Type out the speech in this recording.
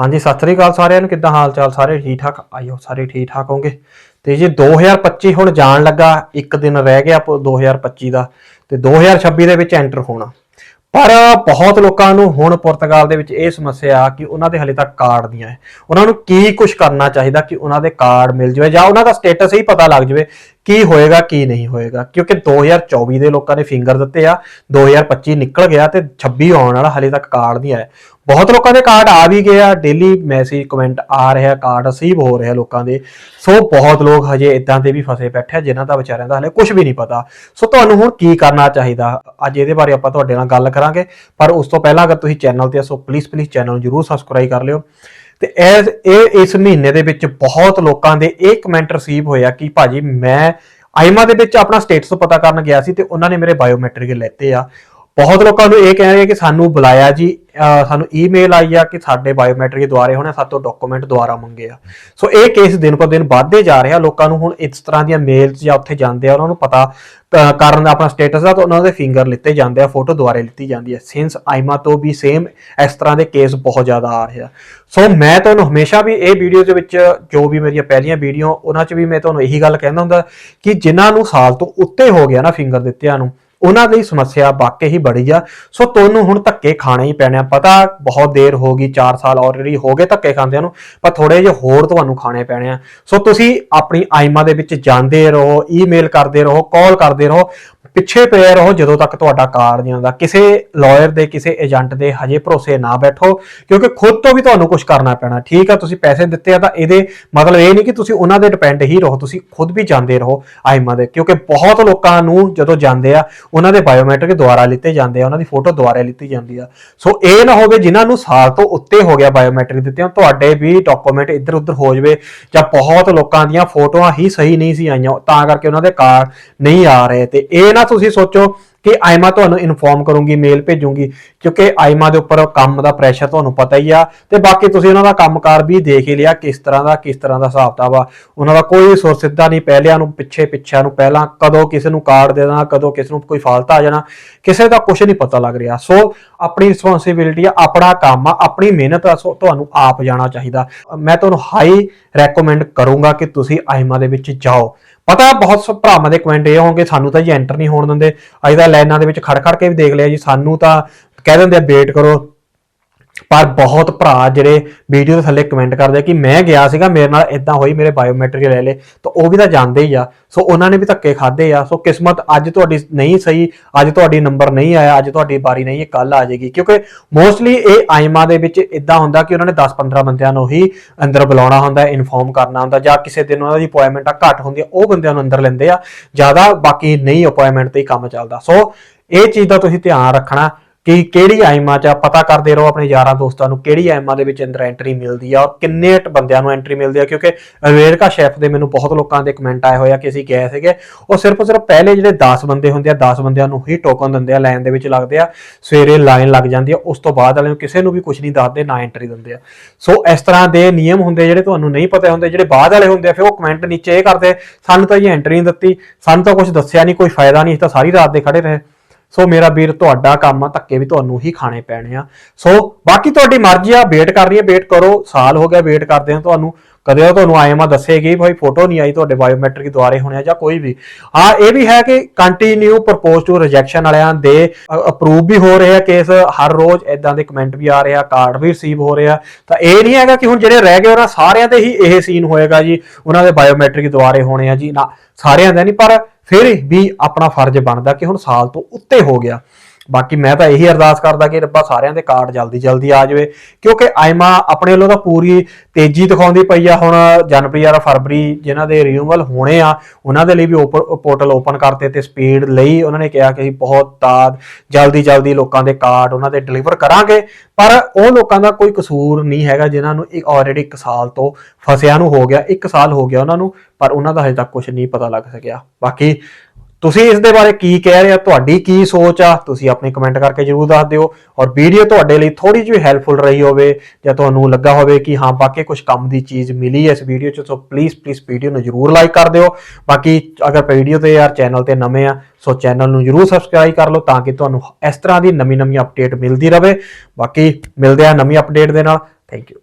ਹਾਂਜੀ, ਸਤਿ ਸ੍ਰੀ ਅਕਾਲ ਸਾਰਿਆਂ ਨੂੰ, ਕਿੱਦਾਂ ਹਾਲ ਚਾਲ ਸਾਰੇ ਠੀਕ ਠਾਕ ਆਇਓ, ਸਾਰੇ ਠੀਕ ਠਾਕ ਹੋਗੇ ਤੇ ਜੀ 2025 ਹੁਣ ਜਾਣ ਲੱਗਾ, ਇੱਕ ਦਿਨ ਰਹਿ ਗਿਆ ਪ- 2025 ਦਾ, ਤੇ 2026 ਦੇ ਵਿੱਚ ਐਂਟਰ ਹੋਣਾ। ਪਰ ਬਹੁਤ ਲੋਕਾਂ ਨੂੰ ਹੁਣ ਪੁਰਤਗਾਲ ਦੇ ਵਿੱਚ ਇਹ ਸਮੱਸਿਆ ਆ ਕਿ ਉਹਨਾਂ ਦੇ ਹਲੇ ਤੱਕ ਕਾਰਡ ਨਹੀਂ ਆਏ। ਉਹਨਾਂ ਨੂੰ ਕੀ ਕੁਝ ਕਰਨਾ ਚਾਹੀਦਾ ਕਿ ਉਹਨਾਂ ਦੇ ਕਾਰਡ ਮਿਲ ਜਾਵੇ ਜਾਂ ਉਹਨਾਂ ਦਾ ਸਟੇਟਸ ਹੀ ਪਤਾ ਲੱਗ ਜਾਵੇ ਕੀ ਹੋਏਗਾ, ਕੀ ਨਹੀਂ ਹੋਏਗਾ? ਕਿਉਂਕਿ 2024 ਦੇ ਲੋਕਾਂ ਨੇ ਫਿੰਗਰ ਦਿੱਤੇ ਆ 2025 ਨਿਕਲ ਗਿਆ ਤੇ 26 ਆਉਣ ਵਾਲਾ ਹਲੇ ਤੱਕ ਕਾਰਡ ਨਹੀਂ ਆਇਆ। ਬਹੁਤ ਲੋਕਾਂ ਦੇ ਕਾਰਡ ਆ ਵੀ ਗਏ ਆ ਡੇਲੀ ਮੈਸੇਜ ਕਮੈਂਟ ਆ ਰਿਹਾ, ਕਾਰਡ ਰਿਸੀਵ ਹੋ ਰਿਹਾ ਲੋਕਾਂ ਦੇ। ਸੋ ਬਹੁਤ ਲੋਕ ਹਜੇ ਇਦਾਂ ਦੇ ਵੀ ਫਸੇ ਬੈਠੇ ਆ, ਜਿਨ੍ਹਾਂ ਦਾ ਵਿਚਾਰਿਆਂ ਦਾ ਹਲੇ ਕੁਝ ਵੀ ਨਹੀਂ ਪਤਾ। ਸੋ ਤੁਹਾਨੂੰ ਹੁਣ ਕੀ ਕਰਨਾ ਚਾਹੀਦਾ? ਅੱਜ ਇਹਦੇ ਬਾਰੇ ਆਪਾਂ ਤੁਹਾਡੇ ਨਾਲ ਗੱਲ ਕਰਾਂਗੇ। ਪਰ ਉਸ ਤੋਂ ਪਹਿਲਾਂ ਅਗਰ ਤੁਸੀਂ ਚੈਨਲ ਤੇ ਆ, ਸੋ ਪਲੀਜ਼ ਪਲੀਜ਼ ਚੈਨਲ ਨੂੰ ਜਰੂਰ ਸਬਸਕ੍ਰਾਈਬ ਕਰ ਲਿਓ। ਤੇ ਇਸ ਇਹ ਇਸ ਮਹੀਨੇ ਦੇ ਵਿੱਚ ਬਹੁਤ ਲੋਕਾਂ ਦੇ ਇਹ ਕਮੈਂਟ ਰਿਸੀਵ ਹੋਇਆ ਕਿ ਭਾਜੀ ਮੈਂ ਆਈਮਾ ਦੇ ਵਿੱਚ ਆਪਣਾ ਸਟੇਟਸ ਪਤਾ ਕਰਨ ਗਿਆ ਸੀ ਤੇ ਉਹਨਾਂ ਨੇ ਮੇਰੇ ਬਾਇਓਮੈਟ੍ਰਿਕ ਲੈਤੇ ਆ। ਬਹੁਤ ਲੋਕਾਂ ਨੂੰ ਇਹ ਕਹਿ ਰਹੇ ਕਿ ਸਾਨੂੰ ਬੁਲਾਇਆ ਜੀ ਸਾਨੂੰ ਈਮੇਲ ਆਈ ਆ ਕਿ ਸਾਡੇ ਬਾਇਓਮੈਟ੍ਰਿਕ ਦੁਆਰੇ ਹੋਣੇ ਸਾਤੋਂ ਡਾਕੂਮੈਂਟ ਦੁਆਰਾ ਮੰਗੇ ਆ। ਸੋ ਇਹ ਕੇਸ ਦਿਨ ਪਰ ਦਿਨ ਵੱਧਦੇ ਜਾ ਰਹੇ ਆ ਲੋਕਾਂ ਨੂੰ ਹੁਣ ਇਸ ਤਰ੍ਹਾਂ ਦੀਆਂ ਮੇਲਸ ਜਾਂ ਉੱਥੇ ਜਾਂਦੇ ਆ, ਉਹਨਾਂ ਨੂੰ ਪਤਾ, ਅਹ ਕਰਨ ਦਾ ਆਪਣਾ ਸਟੇਟਸ ਦਾ ਤਾਂ ਉਹਨਾਂ ਦੇ ਫਿੰਗਰ ਲਿੱਤੇ ਜਾਂਦੇ ਆ ਫੋਟੋ ਦੁਆਰੇ ਲਿੱਤੀ ਜਾਂਦੀ ਹੈ ਸਿੰਸ ਆਈਮਾ ਤੋਂ ਵੀ ਸੇਮ ਇਸ ਤਰ੍ਹਾਂ ਦੇ ਕੇਸ ਬਹੁਤ ਜ਼ਿਆਦਾ ਆ ਰਹੇ ਆ। ਸੋ ਮੈਂ ਤੁਹਾਨੂੰ ਹਮੇਸ਼ਾ ਵੀ ਇਹ ਵੀਡੀਓ ਦੇ ਵਿੱਚ, ਜੋ ਵੀ ਮੇਰੀਆਂ ਪਹਿਲੀਆਂ ਵੀਡੀਓ ਉਹਨਾਂ 'ਚ ਵੀ ਮੈਂ ਤੁਹਾਨੂੰ ਇਹੀ ਗੱਲ ਕਹਿੰਦਾ ਹੁੰਦਾ ਕਿ ਜਿਨ੍ਹਾਂ ਨੂੰ ਸਾਲ ਤੋਂ ਉੱਤੇ ਹੋ ਗਿਆ ਨਾ ਫਿੰਗਰ ਦਿੱਤਿਆਂ ਨੂੰ ਉਹਨਾਂ ਦੀ ਸਮੱਸਿਆ ਵਾਕਈ ਹੀ ਬੜੀ ਆ। ਸੋ ਤੁਹਾਨੂੰ ਹੁਣ ਧੱਕੇ ਖਾਣੇ ਹੀ ਪੈਣੇ ਆ। ਪਤਾ ਬਹੁਤ ਦੇਰ ਹੋ ਗਈ 4 ਸਾਲ ਆਲਰੇਡੀ ਹੋ ਗਏ ਧੱਕੇ ਖਾਂਦਿਆਂ ਨੂੰ, ਪਰ ਥੋੜੇ ਜਿਹਾ ਹੋਰ ਤੁਹਾਨੂੰ ਖਾਣੇ ਪੈਣੇ ਆ। ਸੋ ਤੁਸੀਂ ਆਪਣੀ ਆਈਮਾ ਦੇ ਵਿੱਚ ਜਾਂਦੇ ਰਹੋ, ਈਮੇਲ ਕਰਦੇ ਰਹੋ, ਕਾਲ ਕਰਦੇ ਰਹੋ, ਪਿੱਛੇ ਪਏ ਰਹੋ ਜਦੋਂ ਤੱਕ ਤੁਹਾਡਾ ਕਾਰ ਨਹੀਂ ਆਉਂਦਾ। ਕਿਸੇ ਲਾਇਰ ਦੇ, ਕਿਸੇ ਏਜੰਟ ਦੇ ਹਜੇ ਭਰੋਸੇ ਨਾ ਬੈਠੋ, ਕਿਉਂਕਿ ਖੁਦ ਤੋਂ ਵੀ ਤੁਹਾਨੂੰ ਕੁਝ ਕਰਨਾ ਪੈਣਾ। ਠੀਕ ਆ, ਤੁਸੀਂ ਪੈਸੇ ਦਿੱਤੇ ਆ ਤਾਂ ਇਹਦੇ ਮਤਲਬ ਇਹ ਨਹੀਂ ਕਿ ਤੁਸੀਂ ਉਹਨਾਂ ਦੇ ਡਿਪੈਂਡ ਹੀ ਰਹੋ, ਤੁਸੀਂ ਖੁਦ ਵੀ ਜਾਂਦੇ ਰਹੋ ਆਈਮਾ ਦੇ। ਕਿਉਂਕਿ ਬਹੁਤ ਲੋਕਾਂ ਨੂੰ ਜਦੋਂ ਜਾਂਦੇ ਆ ਉਹਨਾਂ ਦੇ ਬਾਇਓਮੈਟ੍ਰਿਕ ਦੁਆਰਾ ਲਿੱਤੇ ਜਾਂਦੇ ਆ, ਉਹਨਾਂ ਦੀ ਫੋਟੋ ਦੁਆਰਾ ਲਿੱਤੀ ਜਾਂਦੀ ਆ। ਸੋ ਇਹ ਨਾ ਹੋਵੇ ਜਿਨ੍ਹਾਂ ਨੂੰ ਸਾਲ ਤੋਂ ਉੱਤੇ ਹੋ ਗਿਆ ਬਾਇਓਮੈਟ੍ਰਿਕ ਦਿੱਤੇ ਆ ਤੁਹਾਡੇ ਵੀ ਡਾਕੂਮੈਂਟ ਇੱਧਰ ਉੱਧਰ ਹੋ ਜਵੇ ਜਾਂ ਬਹੁਤ ਲੋਕਾਂ ਦੀਆਂ ਫੋਟੋਆਂ ਹੀ ਸਹੀ ਨਹੀਂ ਸੀ ਆਈਆਂ, ਤਾਂ ਕਰਕੇ ਉਹਨਾਂ ਦੇ ਕਾਰਡ ਨਹੀਂ ਆ ਰਹੇ। ਤੇ ਇਹ ਨਾ ਤੁਸੀਂ ਸੋਚੋ ਕਿ ਆਈਮਾ ਤੁਹਾਨੂੰ ਇਨਫੋਰਮ ਕਰੂੰਗੀ, ਮੇਲ ਭੇਜੂੰਗੀ, ਕਿਉਂਕਿ ਆਈਮਾ ਦੇ ਉੱਪਰ ਕੰਮ ਦਾ ਪ੍ਰੈਸ਼ਰ ਤੁਹਾਨੂੰ ਪਤਾ ਹੀ ਆ। ਤੇ ਬਾਕੀ ਤੁਸੀਂ ਉਹਨਾਂ ਦਾ ਕੰਮਕਾਰ ਵੀ ਦੇਖ ਹੀ ਲਿਆ, ਕਿਸ ਤਰ੍ਹਾਂ ਦਾ, ਕਿਸ ਤਰ੍ਹਾਂ ਦਾ ਹਿਸਾਬ ਕਿਤਾਬ ਆ। ਉਹਨਾਂ ਦਾ ਕੋਈ ਸੁਰ ਸਿੱਧਾ ਨਹੀਂ, ਪਹਿਲਿਆਂ ਨੂੰ, ਪਿੱਛੇ ਪਿੱਛਿਆਂ ਨੂੰ, ਪਹਿਲਾਂ ਕਦੋਂ ਕਿਸੇ ਨੂੰ ਕਾਰਡ ਦੇ ਦੇਣਾ, ਕਦੋਂ ਕਿਸੇ ਨੂੰ ਕੋਈ ਫਾਲਤਾ ਆ ਜਾਣਾ, ਕਿਸੇ ਦਾ ਕੁਝ ਨਹੀਂ ਪਤਾ ਲੱਗ ਰਿਹਾ। ਸੋ ਆਪਣੀ ਰਿਸਪੌਂਸਿਬਿਲਟੀ ਆ, ਆਪਣਾ ਕੰਮ ਆ, ਆਪਣੀ ਮਿਹਨਤ ਆ, ਸੋ ਤੁਹਾਨੂੰ ਆਪ ਜਾਣਾ ਚਾਹੀਦਾ। ਮੈਂ ਤੁਹਾਨੂੰ ਹਾਈ ਰეკਮੈਂਡ ਕਰੂੰਗਾ ਕਿ ਤੁਸੀਂ ਆਈਮਾ ਦੇ ਵਿੱਚ ਜਾਓ। ਪਤਾ ਬਹੁਤ ਸ- ਭਰਾਵਾਂ ਦੇ ਕਮੈਂਟ ਇਹ ਹੋਣਗੇ, ਸਾਨੂੰ ਤਾਂ ਜੀ ਐਂਟਰ ਨਹੀਂ ਹੋਣ ਦਿੰਦੇ। ਅੱਜ ਤਾਂ ਲਾਈਨਾਂ ਦੇ ਵਿੱਚ ਖੜ ਖੜ ਕੇ ਵੀ ਦੇਖ ਲਿਆ ਜੀ, ਸਾਨੂੰ ਤਾਂ ਕਹਿ ਦਿੰਦੇ ਆ, ਵੇਟ ਕਰੋ। ਪਰ ਬਹੁਤ ਭਰਾ ਜਿਹੜੇ ਵੀਡੀਓ ਦੇ ਥੱਲੇ ਕਮੈਂਟ ਕਰਦੇ ਕਿ ਮੈਂ ਗਿਆ ਸੀਗਾ, ਮੇਰੇ ਨਾਲ ਇਦਾਂ ਹੋਈ, ਮੇਰੇ ਬਾਇਓਮੈਟ੍ਰਿਕ ਲੈ ਲੇ ਤਾਂ ਉਹ ਵੀ ਤਾਂ ਜਾਣਦੇ ਹੀ ਆ। ਸੋ ਉਹਨਾਂ ਨੇ ਵੀ ਧੱਕੇ ਖਾਦੇ ਆ। ਸੋ ਕਿਸਮਤ ਅੱਜ ਤੁਹਾਡੀ ਨਹੀਂ ਸਹੀ, ਅੱਜ ਤੁਹਾਡੀ ਨੰਬਰ ਨਹੀਂ ਆਇਆ, ਅੱਜ ਤੁਹਾਡੀ ਵਾਰੀ ਨਹੀਂ ਹੈ ਕੱਲ ਆ ਜਾਏਗੀ। ਕਿਉਂਕਿ ਮੋਸਟਲੀ ਇਹ ਆਈਮਾ ਦੇ ਵਿੱਚ ਇਦਾਂ ਹੁੰਦਾ ਕਿ ਉਹਨਾਂ ਨੇ 10-15 ਬੰਦਿਆਂ ਨੂੰ ਹੀ ਅੰਦਰ ਬੁਲਾਉਣਾ ਹੁੰਦਾ ਇਨਫੋਰਮ ਕਰਨਾ ਹੁੰਦਾ, ਜਾਂ ਕਿਸੇ ਦਿਨ ਉਹਨਾਂ ਦੀ ਅਪਾਇੰਟਮੈਂਟ ਆ, ਘੱਟ ਹੁੰਦੀ ਆ, ਉਹ ਬੰਦਿਆਂ ਨੂੰ ਅੰਦਰ ਲੈਂਦੇ ਆ, ਜ਼ਿਆਦਾ ਬਾਕੀ ਨਹੀਂ ਅਪਾਇੰਟਮੈਂਟ ਤੇ ਹੀ ਕੰਮ ਚੱਲਦਾ। ਸੋ ਇਹ ਚੀਜ਼ ਦਾ ਤੁਸੀਂ ਧਿਆਨ ਰੱਖਣਾ। ਕਿ ਕਿਹੜੀ ਆਈਮਾਂ ਚ ਆ, ਪਤਾ ਕਰਦੇ ਰਹੋ ਆਪਣੇ ਯਾਰਾਂ ਦੋਸਤਾਂ ਨੂੰ ਕਿਹੜੀ ਆਈਮਾਂ ਦੇ ਵਿੱਚ ਅੰਦਰ ਐਂਟਰੀ ਮਿਲਦੀ ਆ ਔਰ ਕਿੰਨੇ ਬੰਦਿਆਂ ਨੂੰ ਐਂਟਰੀ ਮਿਲਦੀ ਆ ਕਿਉਂਕਿ ਅਮਰੀਕਾ ਸ਼ੈਫ ਦੇ ਮੈਨੂੰ ਬਹੁਤ ਲੋਕਾਂ ਦੇ ਕਮੈਂਟ ਆਏ ਹੋਏ ਆ ਕਿ ਅਸੀਂ ਗਏ ਸੀਗੇ। ਉਹ ਸਿਰਫ ਸਿਰਫ ਪਹਿਲੇ ਜਿਹੜੇ 10 ਬੰਦੇ ਹੁੰਦੇ ਆ 10 ਬੰਦਿਆਂ ਨੂੰ ਹੀ ਟੋਕਨ ਦਿੰਦੇ ਆ ਲਾਈਨ ਦੇ ਵਿੱਚ ਲੱਗਦੇ ਆ ਸਵੇਰੇ ਲਾਈਨ ਲੱਗ ਜਾਂਦੀ ਆ ਉਸ ਤੋਂ ਬਾਅਦ ਵਾਲੇ ਨੂੰ ਕਿਸੇ ਨੂੰ ਵੀ ਕੁਝ ਨਹੀਂ ਦੱਸਦੇ ਨਾ ਐਂਟਰੀ ਦਿੰਦੇ ਆ। ਸੋ ਇਸ ਤਰ੍ਹਾਂ ਦੇ ਨਿਯਮ ਹੁੰਦੇ ਜਿਹੜੇ ਤੁਹਾਨੂੰ ਨਹੀਂ ਪਤਾ ਹੁੰਦੇ ਜਿਹੜੇ ਬਾਅਦ ਵਾਲੇ ਹੁੰਦੇ ਆ ਫਿਰ ਉਹ ਕਮੈਂਟ ਨੀਚੇ ਇਹ ਕਰਦੇ ਸਾਨੂੰ ਤਾਂ ਇਹ ਐਂਟਰੀ ਨਹੀਂ ਦਿੱਤੀ ਸਾਨੂੰ ਤਾਂ ਕੁਝ ਦੱਸਿਆ ਨਹੀਂ ਕੋਈ ਫਾਇਦਾ ਨਹੀਂ ਅਸੀਂ ਤਾਂ ਸਾਰੀ ਰਾਤ ਦੇ ਖੜੇ ਰਹੇ। ਸੋ ਮੇਰਾ ਵੀਰ, ਤੁਹਾਡਾ ਕੰਮ ਆ, ਧੱਕੇ ਵੀ ਤੁਹਾਨੂੰ ਹੀ ਖਾਣੇ ਪੈਣੇ ਆ। ਸੋ ਬਾਕੀ ਤੁਹਾਡੀ ਮਰਜ਼ੀ ਆ, ਵੇਟ ਕਰਨੀ ਹੈ ਵੇਟ ਕਰੋ। ਸਾਲ ਹੋ ਗਿਆ ਵੇਟ ਕਰਦੇ ਆ ਤੁਹਾਨੂੰ। ਕਦੇ ਉਹ ਤੁਹਾਨੂੰ ਆਏ ਮਾ ਦੱਸੇਗੀ ਭਾਈ ਫੋਟੋ ਨਹੀਂ ਆਈ ਤੁਹਾਡੇ ਬਾਇਓਮੈਟ੍ਰਿਕ ਦੁਆਰੇ ਹੋਣੇ ਆ ਜਾਂ ਕੋਈ ਵੀ। ਹਾਂ ਇਹ ਵੀ ਹੈ ਕਿ ਕੰਟੀਨਿਊ ਪ੍ਰਪੋਜ਼ ਟੂ ਰਿਜੈਕਸ਼ਨ ਵਾਲਿਆਂ ਦੇ ਅਪਰੂਵ ਵੀ ਹੋ ਰਹੇ ਆ ਕੇਸ ਹਰ ਰੋਜ਼ ਇਦਾਂ ਦੇ ਕਮੈਂਟ ਵੀ ਆ ਰਹੇ ਆ ਕਾਰਡ ਵੀ ਰਿਸੀਵ ਹੋ ਰਹੇ ਆ। ਤਾਂ ਇਹ ਨਹੀਂ ਹੈਗਾ ਕਿ ਹੁਣ ਜਿਹੜੇ ਰਹਿ ਗਏ ਉਹਨਾਂ ਸਾਰਿਆਂ ਦੇ ਹੀ ਇਹ ਸੀਨ ਹੋਏਗਾ ਜੀ। ਉਹਨਾਂ ਦੇ ਬਾਇਓਮੈਟ੍ਰਿਕ ਦੁਆਰੇ ਹੋਣੇ ਆ ਜੀ। ਨਾ, ਸਾਰਿਆਂ ਦਾ ਨਹੀਂ, ਪਰ ਫਿਰ ਵੀ ਆਪਣਾ ਫਰਜ਼ ਬਣਦਾ ਕਿ ਹੁਣ ਸਾਲ ਤੋਂ ਉੱਤੇ ਹੋ ਗਿਆ। ਬਾਕੀ ਮੈਂ ਤਾਂ ਇਹੀ ਅਰਦਾਸ ਕਰਦਾ ਕਿ ਰੱਬਾ ਸਾਰਿਆਂ ਦੇ ਕਾਰਡ ਜਲਦੀ ਜਲਦੀ ਆ ਜਾਵੇ, ਕਿਉਂਕਿ ਆਈਮਾ ਆਪਣੇ ਵੱਲੋਂ ਤਾਂ ਪੂਰੀ ਤੇਜ਼ੀ ਦਿਖਾਉਂਦੀ ਪਈ ਆ, ਹੁਣ ਜਨਵਰੀ ਜਾਂ ਫਰਵਰੀ ਜਿਨ੍ਹਾਂ ਦੇ ਰਿਨਿਊਅਲ ਹੋਣੇ ਆ, ਉਹਨਾਂ ਦੇ ਲਈ ਵੀ ਪੋਰਟਲ ਓਪਨ ਕਰਤੇ ਤੇ ਸਪੀਡ ਲਈ ਉਹਨਾਂ ਨੇ ਕਿਹਾ ਕਿ ਅਸੀਂ ਬਹੁਤ ਤਾਦ ਜਲਦੀ ਜਲਦੀ ਲੋਕਾਂ ਦੇ ਕਾਰਡ ਉਹਨਾਂ ਦੇ ਡਿਲੀਵਰ ਕਰਾਂਗੇ, ਪਰ ਉਹ ਲੋਕਾਂ ਦਾ ਕੋਈ ਕਸੂਰ ਨਹੀਂ ਹੈਗਾ ਜਿਨ੍ਹਾਂ ਨੂੰ ਇੱਕ ਆਲਰੇਡੀ ਇੱਕ ਸਾਲ ਤੋਂ ਫਸਿਆਂ ਨੂੰ ਹੋ ਗਿਆ, ਇੱਕ ਸਾਲ ਹੋ ਗਿਆ ਉਹਨਾਂ ਨੂੰ, ਪਰ ਉਹਨਾਂ ਦਾ ਹਜੇ ਤੱਕ ਕੁਝ ਨਹੀਂ ਪਤਾ ਲੱਗ ਸਕਿਆ। ਬਾਕੀ ਤੁਸੀਂ ਇਸ ਦੇ ਬਾਰੇ ਕੀ ਕਹਿ ਰਹੇ ਹੋ? ਤੁਹਾਡੀ ਕੀ ਸੋਚ ਆ? ਤੁਸੀਂ ਆਪਣੀ ਕਮੈਂਟ ਕਰਕੇ ਜਰੂਰ ਦੱਸ ਦਿਓ। ਔਰ ਵੀਡੀਓ ਤੁਹਾਡੇ ਲਈ ਥੋੜੀ ਜਿਹੀ ਹੈਲਪਫੁਲ ਰਹੀ ਹੋਵੇ ਜਾਂ ਤੁਹਾਨੂੰ ਲੱਗਾ ਹੋਵੇ ਕਿ ਹਾਂ ਬਾਕੀ ਕੁਝ ਕੰਮ ਦੀ ਚੀਜ਼ ਮਿਲੀ ਹੈ ਇਸ ਵੀਡੀਓ 'ਚ, ਸੋ ਪਲੀਜ਼ ਪਲੀਜ਼ ਵੀਡੀਓ ਨੂੰ ਜਰੂਰ ਲਾਈਕ ਕਰ ਦਿਓ। ਬਾਕੀ ਅਗਰ ਵੀਡੀਓ ਤੇ ਯਾਰ ਚੈਨਲ ਤੇ ਨਵੇਂ ਆ, ਸੋ ਚੈਨਲ ਨੂੰ ਜਰੂਰ ਸਬਸਕ੍ਰਾਈਬ ਕਰ ਲਓ ਤਾਂ ਕਿ ਤੁਹਾਨੂੰ ਇਸ ਤਰ੍ਹਾਂ ਦੀ ਨਵੀਂ ਨਵੀਂ ਅਪਡੇਟ ਮਿਲਦੀ ਰਹੇ। ਬਾਕੀ ਮਿਲਦੇ ਆ ਨਵੀਂ ਅਪਡੇਟ ਦੇ ਨਾਲ। Thank you